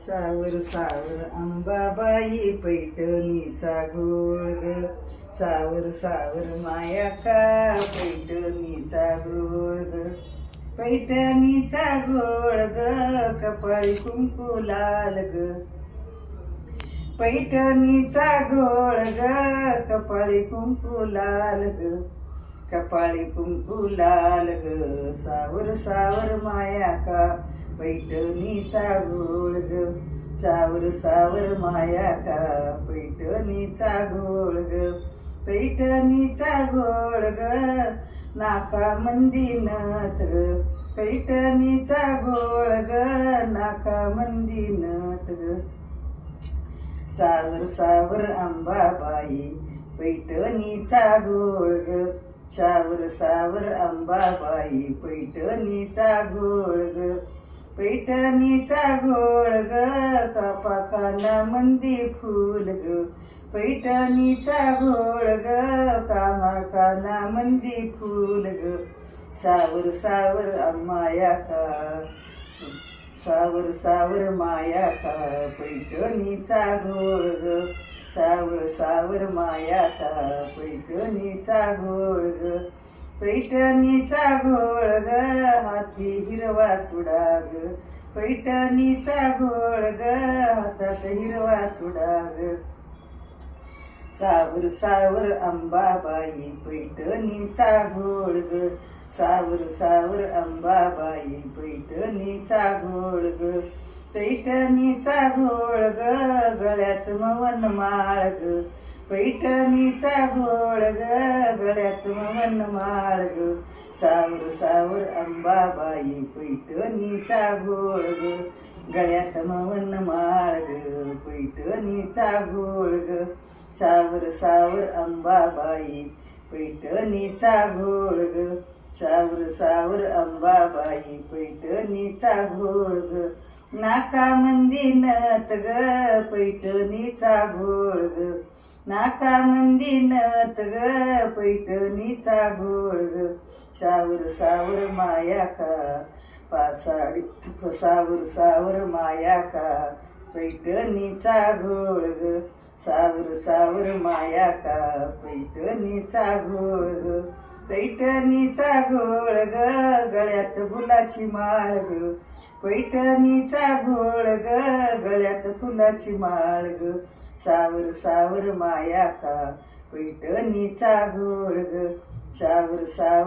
सावर सावर अंबाबाई पैठणीचा घोर. ग सावर सावर माया का पैठणीचा घोळ ग पैठणीचा घोळ ग कपाळी कुंकू लाल ग. पैठणीचा घोळ ग कपाळी कुंकू लाल ग. कपाळी कुंकू लाल ग सावर सावर माया का? पैठणीचा गोळ ग सावर सावर माया का? पैठणीचा गोळ ग पैठणीचा गोळ ग नाका मंदिनत ग पैठणीचा गोळ ग नाका मंदिनत ग. सावर सावर अंबाबाई पैठणीचा गोळ ग सावर सावर अंबाबाई पैठणीचा घोळ ग पैठणीचा घोळ ग कापाखाना मंदी फूल ग पैठणीचा घोळ ग कामाखाना मंदी फूल ग सावर सावर अम्माया का? सावर सावर माया का? पैठणीचा घोळ ग सावर सावर माया का पैठणीचा घोळ ग. पैठणीचा घोळ ग हाती हिरवा चुडा ग. पैठणीचा घोळ ग हातात हिरवा चुडा ग. सावर सावर अंबाबाई पैठणीचा घोळ ग. सावर सावर अंबाबाई पैठणीचा घोळ ग. पैठणीचा घोळ ग गळ्यात मवन माळ ग. पैठणीचा घोळ ग गळ्यात मवन माळ ग. सावर सावर अंबाबाई पैठणीचा घोळ ग गळ्यात मवन माळ ग. पैठणीचा घोळ ग सावर सावर अंबाबाई पैठणीचा घोळ ग. सावर सावर अंबाबाई पैठणीचा घोळ ग. नाका मंदिनत ग पैठणीचा घोळ ग. नाका मंदिनत ग पैठणीचा घोळ ग. सावर सावर माया का पासाडी सावर सावर माया का पैठणीचा घोळ ग. सावर सावर माया का पैठणीचा घोळ ग. पैठणीचा घोळ ग गळ्यात फुलाची माळ ग. पैठणीचा घोळ ग गळ्यात फुलाची माळ ग. सावर सावर माया का पैठणीचा घोळ ग. सावर सावर